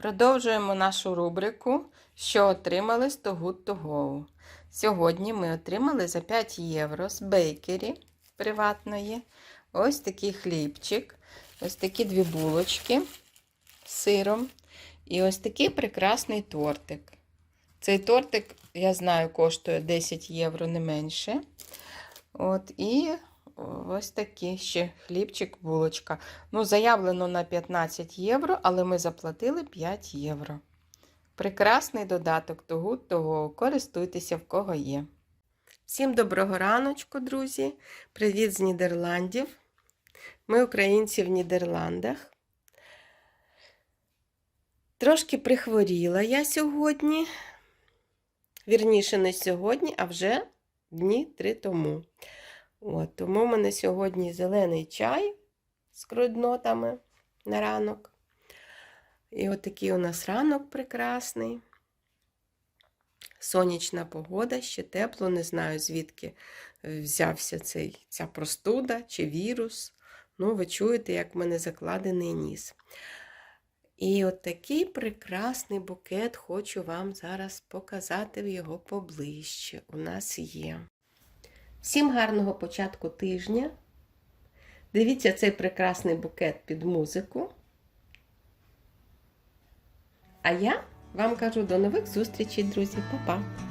Продовжуємо нашу рубрику, що отримали з Too Good To Go. Сьогодні ми отримали за 5 євро з бейкері приватної. Ось такий хлібчик, ось такі дві булочки з сиром і ось такий прекрасний тортик. Цей тортик, я знаю, коштує 10 євро не менше. От, і ось такий ще хлібчик, булочка. Ну, заявлено на 15 євро, але ми заплатили 5 євро. Прекрасний додаток To Go. Користуйтеся в кого є. Всім доброго раночку, друзі! Привіт з Нідерландів. Ми українці в Нідерландах. Трошки прихворіла я сьогодні. Вірніше, не сьогодні, а вже дні три тому. От, тому в мене сьогодні зелений чай з круднотами на ранок. І от у нас ранок прекрасний. Сонячна погода, ще тепло, не знаю, звідки взявся цей, ця простуда чи вірус. Ну, ви чуєте, як в мене закладений ніс. І от такий прекрасний букет хочу вам зараз показати його поближче. У нас є. Всім гарного початку тижня. Дивіться цей прекрасний букет під музику. А я вам кажу до нових зустрічей, друзі. Па-па!